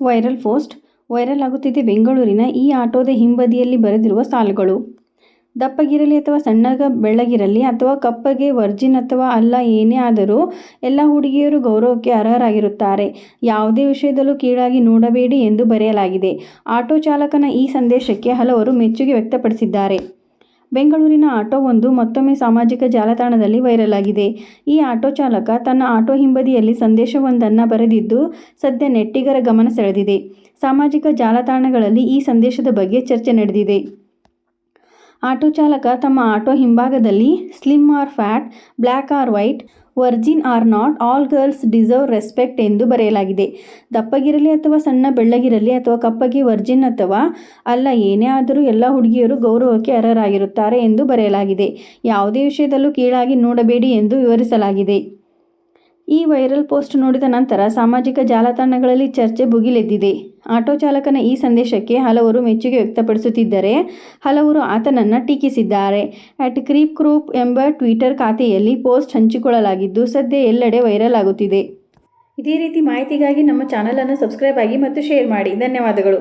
Viral post viral ಆಗುತ್ತಿದೆ ಬೆಂಗಳೂರಿನ ಈ ಆಟೋದ ಹಿಂಬದಿಯಲ್ಲಿ ಬರೆದಿರುವ ಸಾಲುಗಳು. ದಪ್ಪಗಿರಲಿ ಅಥವಾ ಸಣ್ಣಗ ಬೆಳ್ಳಗಿರಲಿ ಅಥವಾ ಕಪ್ಪಗೆ ವರ್ಜಿನ್ ಅಥವಾ ಅಲ್ಲ ಏನೇ ಆದರೂ ಎಲ್ಲ ಹುಡುಗಿಯರು ಗೌರವಕ್ಕೆ ಅರ್ಹರಾಗಿರುತ್ತಾರೆ. ಯಾವುದೇ ವಿಷಯದಲ್ಲೂ ಕೀಳಾಗಿ ನೋಡಬೇಡಿ ಎಂದು ಬರೆಯಲಾಗಿದೆ. ಆಟೋ ಚಾಲಕನ ಈ ಸಂದೇಶಕ್ಕೆ ಹಲವರು ಮೆಚ್ಚುಗೆ ವ್ಯಕ್ತಪಡಿಸಿದ್ದಾರೆ. ಬೆಂಗಳೂರಿನ ಆಟೋವೊಂದು ಮತ್ತೊಮ್ಮೆ ಸಾಮಾಜಿಕ ಜಾಲತಾಣದಲ್ಲಿ ವೈರಲ್ ಆಗಿದೆ ಈ ಆಟೋ ಚಾಲಕ ತನ್ನ ಆಟೋ ಹಿಂಬದಿಯಲ್ಲಿ ಸಂದೇಶವೊಂದನ್ನು ಬರೆದಿದ್ದು, ಸದ್ಯ ನೆಟ್ಟಿಗರ ಗಮನ ಸೆಳೆದಿದೆ. ಸಾಮಾಜಿಕ ಜಾಲತಾಣಗಳಲ್ಲಿ ಈ ಸಂದೇಶದ ಬಗ್ಗೆ ಚರ್ಚೆ ನಡೆದಿದೆ. ಆಟೋ ಚಾಲಕ ತಮ್ಮ ಆಟೋ ಹಿಂಭಾಗದಲ್ಲಿ slim or fat black or white, virgin or not, all girls deserve respect ಎಂದು ಬರೆಯಲಾಗಿದೆ. ದಪ್ಪಗಿರಲಿ ಅಥವಾ ಸಣ್ಣ ಬೆಳ್ಳಗಿರಲಿ ಅಥವಾ ಕಪ್ಪಗೆ ವರ್ಜಿನ್ ಅಥವಾ ಅಲ್ಲ, ಏನೇ ಆದರೂ ಎಲ್ಲ ಹುಡುಗಿಯರು ಗೌರವಕ್ಕೆ ಅರ್ಹರಾಗಿರುತ್ತಾರೆ ಎಂದು ಬರೆಯಲಾಗಿದೆ. ಯಾವುದೇ ವಿಷಯದಲ್ಲೂ ಕೀಳಾಗಿ ನೋಡಬೇಡಿ ಎಂದು ವಿವರಿಸಲಾಗಿದೆ. ಈ ವೈರಲ್ ಪೋಸ್ಟ್ ನೋಡಿದ ನಂತರ ಸಾಮಾಜಿಕ ಜಾಲತಾಣಗಳಲ್ಲಿ ಚರ್ಚೆ ಭುಗಿಲೆದ್ದಿದೆ. ಆಟೋ ಚಾಲಕನ ಈ ಸಂದೇಶಕ್ಕೆ ಹಲವರು ಮೆಚ್ಚುಗೆ ವ್ಯಕ್ತಪಡಿಸುತ್ತಿದ್ದರೆ ಹಲವರು ಆತನನ್ನು ಟೀಕಿಸಿದ್ದಾರೆ. ಅಟ್ ಕ್ರೀಪ್ ಕ್ರೂಪ್ ಎಂಬ ಟ್ವಿಟರ್ ಖಾತೆಯಲ್ಲಿ ಪೋಸ್ಟ್ ಹಂಚಿಕೊಳ್ಳಲಾಗಿದ್ದು ಸದ್ಯ ಎಲ್ಲೆಡೆ ವೈರಲ್ ಆಗುತ್ತಿದೆ. ಇದೇ ರೀತಿ ಮಾಹಿತಿಗಾಗಿ ನಮ್ಮ ಚಾನಲನ್ನು ಸಬ್ಸ್ಕ್ರೈಬ್ ಆಗಿ ಮತ್ತು ಶೇರ್ ಮಾಡಿ. ಧನ್ಯವಾದಗಳು.